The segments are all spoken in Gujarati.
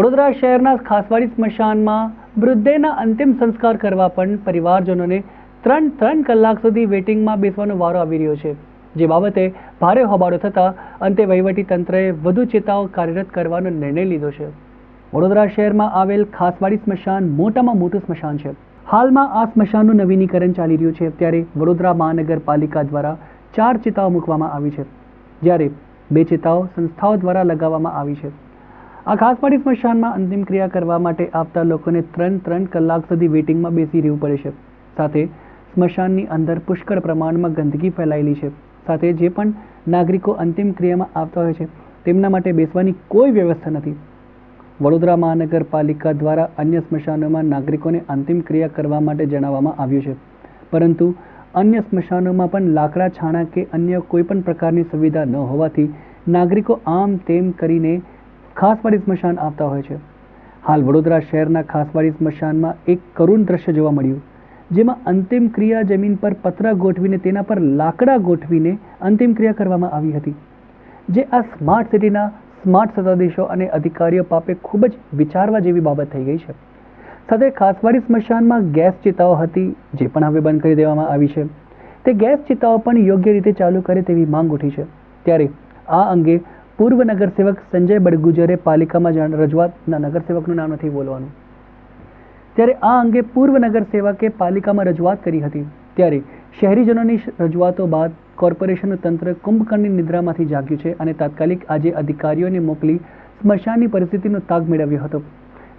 વડોદરા શહેરના ખાસવાડી સ્મશાનમાં વૃદ્ધેના અંતિમ સંસ્કાર કરવા પણ પરિવારજનોને ત્રણ ત્રણ કલાક સુધી વેટિંગમાં બેસવાનો વારો આવી રહ્યો છે. જે બાબતે ભારે હોબાળો થતાં અંતે વહીવટી તંત્રએ વધુ ચેતાઓ કાર્યરત કરવાનો નિર્ણય લીધો છે. વડોદરા શહેરમાં આવેલ ખાસવાડી સ્મશાન મોટામાં મોટું સ્મશાન છે. હાલમાં આ સ્મશાનનું નવીનીકરણ ચાલી રહ્યું છે ત્યારે વડોદરા મહાનગરપાલિકા દ્વારા ચાર ચિતાઓ મૂકવામાં આવી છે. જ્યારે બે ચિતાઓ સંસ્થાઓ દ્વારા લગાવવામાં આવી છે. આ ખાસવાડી સ્મશાનમાં અંતિમ ક્રિયા કરવા માટે આવતા લોકોને ત્રણ ત્રણ કલાક સુધી વેટિંગમાં બેસી રહેવું પડે છે. સાથે સ્મશાનની અંદર પુષ્કળ પ્રમાણમાં ગંદકી ફેલાયેલી છે. સાથે જે પણ નાગરિકો અંતિમ ક્રિયામાં આવતા હોય છે, તેમના માટે બેસવાની કોઈ વ્યવસ્થા નથી. વડોદરા મહાનગરપાલિકા દ્વારા અન્ય સ્મશાનોમાં નાગરિકોને અંતિમ ક્રિયા કરવા માટે જણાવવામાં આવ્યું છે. પરંતુ અન્ય સ્મશાનોમાં પણ લાકડા છાણા કે અન્ય કોઈ પણ પ્રકારની સુવિધા ન હોવાથી નાગરિકો આમ તેમ કરીને ખાસવાડી સ્મશાન આવતા હોય છે. હાલ વડોદરા શહેરના ખાસવાડી સ્મશાનમાં એક કરુણ દ્રશ્ય જોવા મળ્યું, જેમાં અંતિમ ક્રિયા જમીન પર પતરા ગોઠવીને તેના પર લાકડા ગોઠવીને અંતિમ ક્રિયા કરવામાં આવી હતી, જે આ સ્માર્ટ સિટીના સ્માર્ટ સત્તાધીશો અને અધિકારીઓ પાપે ખૂબ જ વિચારવા જેવી બાબત થઈ ગઈ છે. સાથે ખાસવાડી સ્મશાનમાં ગેસ ચિતાઓ હતી, જે પણ હવે બંધ કરી દેવામાં આવી છે. તે ગેસ ચિતાઓ પણ યોગ્ય રીતે ચાલુ કરે તેવી માંગ ઉઠી છે. ત્યારે આ અંગે પૂર્વ નગરસેવક સંજય બડગુજરે પાલિકામાં જાણ રજૂઆત ના નગરસેવકનું નામ નથી બોલવાનું. ત્યારે આ અંગે પૂર્વ નગરસેવકે પાલિકામાં રજૂઆત કરી હતી. ત્યારે શહેરીજનોની રજૂઆતો બાદ કોર્પોરેશનનું તંત્ર કુંભકર્ણની નિદ્રામાંથી જાગ્યું છે અને તાત્કાલિક આજે અધિકારીઓને મોકલી સ્મશાનની પરિસ્થિતિનો તાગ મેળવ્યો હતો.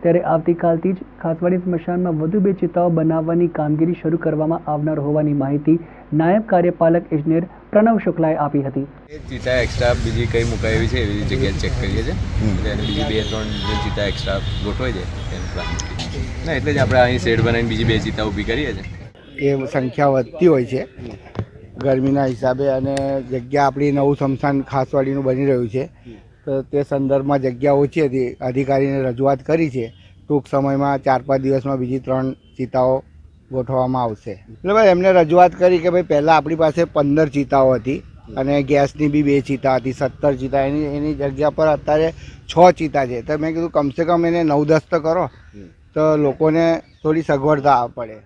ત્યારે આવતીકાલથી જ ખાસવાડી સ્મશાનમાં વધુ બે ચિતાઓ બનાવવાની કામગીરી શરૂ કરવામાં આવનાર હોવાની માહિતી નાયબ કાર્યપાલક ઇજનેર પ્રણવ શુક્લાએ આપી હતી. એ ચિતા એક્સ્ટ્રા બીજી કઈ મુકાઈ એવી છે? એવી જગ્યાએ ચેક કરીએ છીએ. એટલે બીજી બે ત્રણ જે ચિતા એક્સ્ટ્રા ગોઠવાઈ જાય એનું પ્લાન ના એટલે જ આપણે અહીં શેડ બનાવીને બીજી બે ચિતા ઊભી કરીએ છીએ. એ સંખ્યા વધતી હોય છે. ગરમીના હિસાબે અને જગ્યા આપણી નવું સ્મશાન ખાસવાડીનું બની રહ્યું છે. તો તે સંદર્ભમાં જગ્યા ઓછી હતી. અધિકારીને રજૂઆત કરી છે. ટૂંક સમયમાં ચાર પાંચ દિવસમાં બીજી ત્રણ ચિતાઓ ગોઠવવામાં આવશે. એટલે ભાઈ એમને રજૂઆત કરી કે ભાઈ પહેલાં આપણી પાસે પંદર ચિતાઓ હતી અને ગેસની બી બે ચિતા હતી સત્તર ચિતા. એની એની જગ્યા પર અત્યારે છ ચિતા છે. તો મેં કીધું કમસે કમ એને નવ દસ તો કરો. તો લોકોને થોડી સગવડતા પડે.